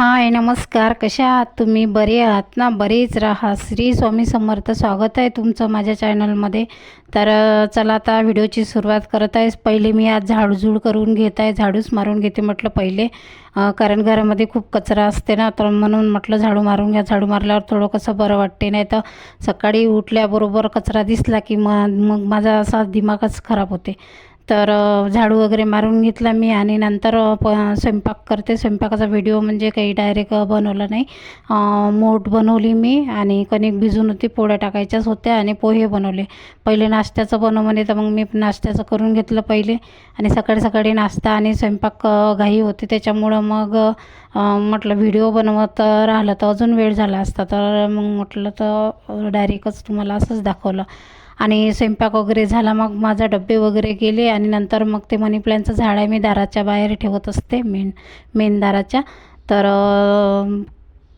हाय नमस्कार. कशा आहात तुम्ही? बरे आहात ना? बरेच राहा. श्री स्वामी समर्थ स्वागत आहे तुमचं माझ्या चॅनलमध्ये. तर चला आता व्हिडिओची सुरुवात करत आहे. पहिले मी आज झाडझूड करून घेत आहे. झाडूच मारून घेते म्हटलं पहिले. कारण घरामध्ये खूप कचरा असते ना तर म्हणून म्हटलं झाडू मारून घ्या. झाडू मारल्यावर थोडं कसं बरं वाटते नाही तर सकाळी उठल्याबरोबर कचरा दिसला की मग मग माझा असा दिमागच खराब होते. तर झाडू वगैरे मारून घेतला मी आणि नंतर प स्वयंपाक करते. स्वयंपाकाचा व्हिडिओ म्हणजे काही डायरेक्ट बनवला नाही. मोठ बनवली मी आणि कणिक भिजून होती पोळ्या टाकायच्याच होत्या आणि पोहे बनवले. पहिले नाश्त्याचं बनव म्हणे तर मग मी नाश्त्याचं करून घेतलं पहिले. आणि सकाळी सकाळी नाश्ता आणि स्वयंपाक घाई होती. त्याच्यामुळं मग म्हटलं व्हिडिओ बनवत राहिलं तर अजून वेळ झाला असता. तर मग म्हटलं तर डायरेक्टच तुम्हाला असंच दाखवलं. आणि स्वयंपाक वगैरे झाला मग माझा डब्बे वगैरे गेले आणि नंतर मग ते मनी प्लॅनचं झाड आहे मी दाराच्या बाहेर ठेवत असते मेन मेन दाराच्या. तर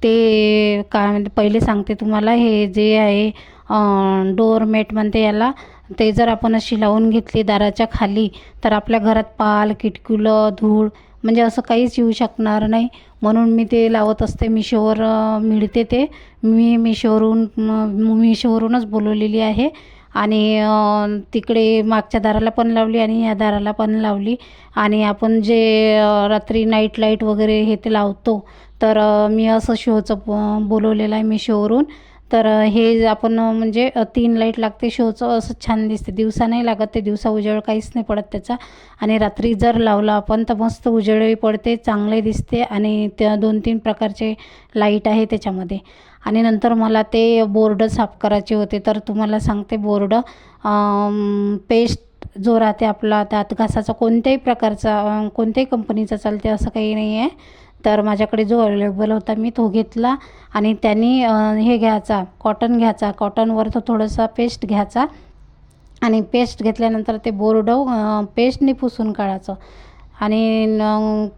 ते काय म्हणते पहिले सांगते तुम्हाला हे जे आहे डोअरमेट म्हणते याला ते जर आपण अशी लावून घेतली दाराच्या खाली तर आपल्या घरात पाल किटकुलं धूळ म्हणजे असं काहीच येऊ शकणार नाही. म्हणून मी ते लावत असते मिशोवर मिळते ते. मी मिशोवरून मिशोवरूनच बोलवलेली आहे. आणि तिकडे मागच्या दाराला पण लावली आणि या दाराला पण लावली. आणि आपण जे रात्री नाईट लाइट वगैरे हे ते लावतो तर मी असं शोचं बोलवलेलं आहे मी शोवरून. तर हे आपण म्हणजे तीन लाइट लागते शोचं असं छान दिसते. दिवसा नाही लागत ते दिवसा उजेड काहीच नाही पडत त्याचा. आणि रात्री जर लावलं आपण तर मस्त उजेडही पडते चांगले दिसते आणि त्या दोन तीन प्रकारचे लाइट आहे त्याच्यामध्ये. आणि नंतर मला ते बोर्ड साफ करायचे होते तर तुम्हाला सांगते बोर्ड पेस्ट जो राहते आपला दात घासाचा कोणत्याही प्रकारचा कोणत्याही कंपनीचा चालते असं काही नाही आहे. तर माझ्याकडे जो अवेलेबल होता मी तो घेतला आणि त्यांनी हे घ्यायचा कॉटन घ्यायचा. कॉटनवर तो थोडासा पेस्ट घ्यायचा आणि पेस्ट घेतल्यानंतर ते बोर्ड पेस्टने पुसून काढायचं. आणि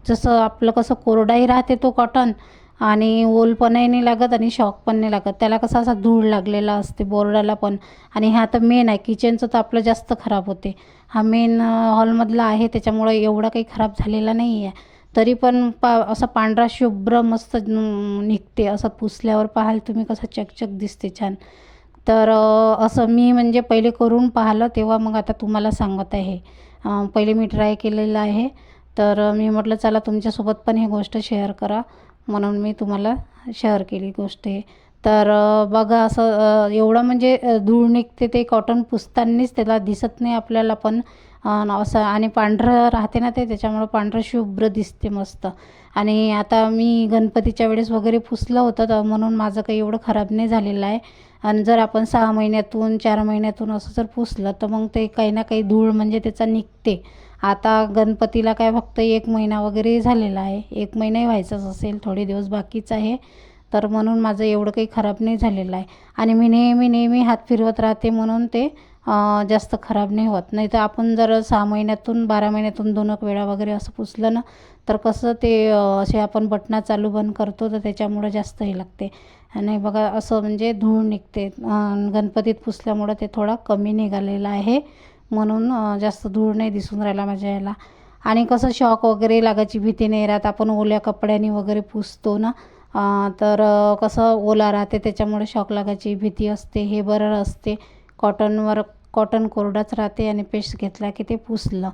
जसं आपलं कसं कोरडाही राहते तो कॉटन आणि ओल पणही नाही लागत आणि शॉक पण नाही लागत. त्याला कसा असा धूळ लागलेला असते बोर्डाला पण. आणि हा तर मेन आहे किचनचं तर आपलं जास्त खराब होते. हा मेन हॉलमधला आहे त्याच्यामुळं एवढा काही खराब झालेला नाही आहे तरी पण पा असा पांढरा शुभ्र मस्त निघते असं पुसल्यावर पाहाल तुम्ही कसं चकचक दिसते छान. तर असं मी म्हणजे पहिले करून पाहिलं तेव्हा मग आता तुम्हाला सांगत आहे. पहिले मी ट्राय केलेलं आहे. तर मी म्हटलं चला तुमच्यासोबत पण ही गोष्ट शेअर करा. म्हणून मी तुम्हाला शेअर केली गोष्ट हे. तर बघा असं एवढं म्हणजे धूळ निघते ते कॉटन पुसतानीच त्याला दिसत नाही आपल्याला पण. असं आणि पांढरं राहते ना ते त्याच्यामुळं पांढरं शुभ्र दिसते मस्त. आणि आता मी गणपतीच्या वेळेस वगैरे पुसलं होतं तर म्हणून माझं काही एवढं खराब नाही झालेलं आहे. आणि जर आपण सहा महिन्यातून चार महिन्यातून असं जर पुसलं तर मग ते काही ना काही धूळ म्हणजे त्याचा निघते. आता गणपतीला काय फक्त एक महिना वगैरे झालेला आहे. एक महिनाही व्हायचाच असेल थोडे दिवस बाकीच आहे. तर म्हणून माझं एवढं काही खराब नाही झालेलं आहे. आणि मी नेहमी नेहमी हात फिरवत राहते म्हणून ते जास्त खराब नाही होत. नाही तर आपण जर सहा महिन्यातून बारा महिन्यातून दोन एक वेळा वगैरे असं पुसलं ना तर कसं ते असे आपण बटणं चालू बंद करतो तर त्याच्यामुळं जास्त हे लागते. आणि बघा असं म्हणजे धूळ निघते. गणपतीत पुसल्यामुळं ते थोडा कमी निघालेला आहे. म्हणून जास्त धूळ नाही दिसून राहिला माझ्या याला. आणि कसं शॉक वगैरे लागायची भीती नाही राहत. आपण ओल्या कपड्याने वगैरे पुसतो ना तर कसं ओला राहते त्याच्यामुळे शॉक लागायची भीती असते हे बरं असते. कॉटनवर कॉटन कोरडाच राहते आणि पेस्ट घेतला की ते पुसलं.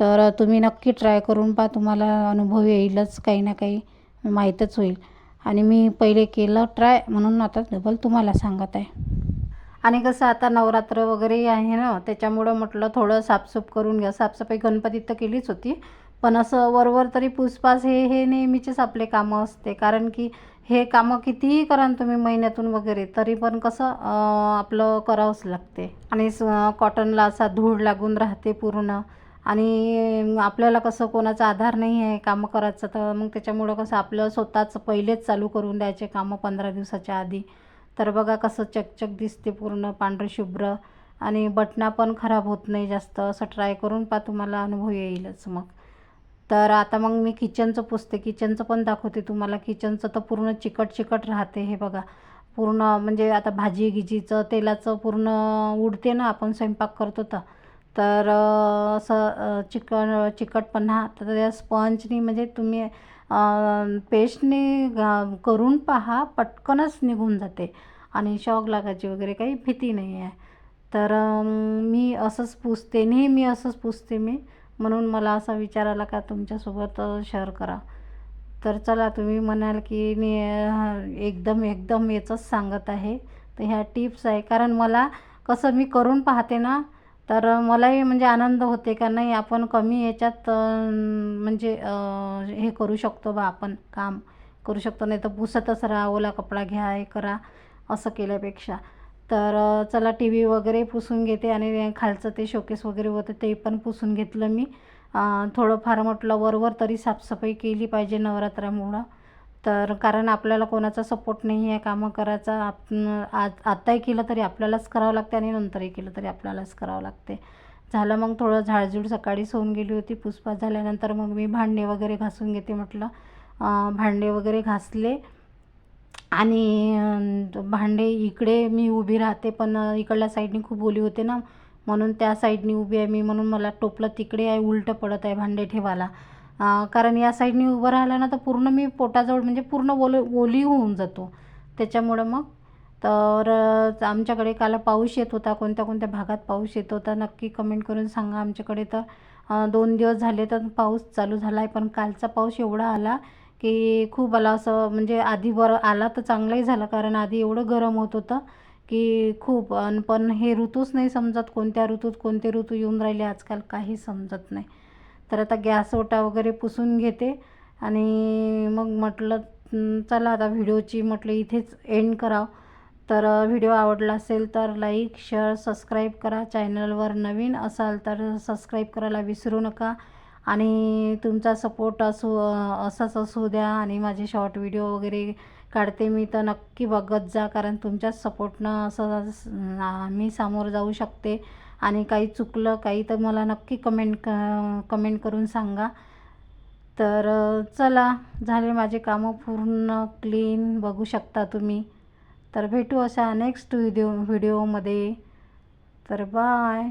तर तुम्ही नक्की ट्राय करून पहा तुम्हाला अनुभव येईलच काही ना काही माहीतच होईल. आणि मी पहिले केलं ट्राय म्हणून आता डबल तुम्हाला सांगत आहे. आणि कसं आता नवरात्र वगैरे आहे ना त्याच्यामुळं म्हटलं थोडं साफसूफ करून घ्या. साफसफाई गणपतीत तर केलीच होती पण असं वरवर तरी पुसपास हे हे नेहमीचेच आपले कामं असते. कारण की हे कामं कितीही कराल तुम्ही महिन्यातून वगैरे तरी पण कसं आपलं करावंच लागते. आणि स- कॉटनला असा धूळ लागून राहते पूर्ण. आणि आपल्याला कसं कोणाचा आधार नाही आहे कामं करायचं तर मग त्याच्यामुळं कसं आपलं स्वतःच पहिलेच चालू करून द्यायचे कामं पंधरा दिवसाच्या आधी. तर बघा कसं चकचक दिसते पूर्ण पांढरशुभ्र आणि बटना पण खराब होत नाही जास्त. असं ट्राय करून पहा तुम्हाला अनुभव येईलच मग. तर आता मग मी किचनचं पुसते. किचनचं पण दाखवते तुम्हाला. किचनचं तर पूर्ण चिकट चिकट राहते हे बघा. पूर्ण म्हणजे आता भाजी गिजीचं तेलाचं पूर्ण उडते ना आपण स्वयंपाक करतो तर. तर असं अं, चिकन चिकटपणा तर त्या स्पंजनी म्हणजे तुम्ही पेस्टने करून पहा पटकनच निघून जाते. आणि शॉक लागायची वगैरे काही भीती नाही आहे तर मी असंच पुसते. नेहमी असंच पुसते मी. म्हणून मला असा विचार आला का तुमच्यासोबत शेअर करा. तर चला तुम्ही म्हणाल की मी एकदम एकदम याचंच सांगत आहे. तर ह्या टिप्स आहे. कारण मला कसं मी करून पाहते ना तर मलाही म्हणजे आनंद होते का नाही आपण कमी याच्यात म्हणजे हे करू शकतो बा आपण काम करू शकतो. नाही तर पुसतच राहा ओला कपडा घ्या हे करा असं केल्यापेक्षा. तर चला टी व्ही वगैरे पुसून घेते आणि खालचं ते शोकेस वगैरे होतं ते पण पुसून घेतलं मी. थोडंफार म्हटलं वरवर तरी साफसफाई केली पाहिजे नवरात्रामुळं. तर कारण आपल्याला कोणाचा सपोर्ट नाही आहे कामं करायचा. आप आज आत्ताही केलं तरी आपल्यालाच करावं लागते आणि नंतरही केलं तरी आपल्यालाच करावं लागते. झालं मग थोडं झाडझूड सकाळीच होऊन गेली होती. पुसपास झाल्यानंतर मग मी भांडे वगैरे घासून घेते म्हटलं. भांडे वगैरे घासले. आणि भांडे इकडे मी उभी राहते पण इकडल्या साईडनी खूप ओली होते ना म्हणून त्या साईडनी उभी आहे मी म्हणून मला टोपलं तिकडे आहे उलटं पडत आहे भांडे ठेवायला. कारण या साईडनी उभं राहिलं ना तर पूर्ण मी पोटाजवळ म्हणजे पूर्ण ओल ओली होऊन जातो. त्याच्यामुळं मग तर आमच्याकडे काल पाऊस येत होता कोणत्या कोणत्या भागात पाऊस येत होता नक्की कमेंट करून सांगा आमच्याकडे. तर दोन दिवस झाले तर पाऊस चालू झाला आहे पण कालचा पाऊस एवढा आला की खूप आला असं म्हणजे आधी बरं आला तर चांगलंही झालं कारण आधी एवढं गरम होत होतं की खूप. अन पण हे ऋतूच नाही समजत कोणत्या ऋतूत कोणते ऋतू येऊन राहिले आजकाल काही समजत नाही. तर आता गॅस ओटा वगैरे पुसून घेते आणि मग म्हटलं चला आता व्हिडिओची म्हटलं इथेच एंड करावं. तर व्हिडिओ आवडला असेल तर लाईक शेअर सबस्क्राईब करा. चॅनलवर नवीन असाल तर सबस्क्राईब करायला विसरू नका. आणि तुमचा सपोर्ट असू असाच असू द्या आणि माझे शॉर्ट व्हिडिओ वगैरे काढते मी तर नक्की बघत जा कारण तुमच्याच सपोर्टनं असं मी सामोर जाऊ शकते. आणि काही चुकलं काही तर मला नक्की कमेंट क कमेंट करून सांगा. तर चला झाले माझे कामं पूर्ण क्लीन बघू शकता तुम्ही. तर भेटू अशा नेक्स्ट व्हिडिओ व्हिडिओमध्ये तर बाय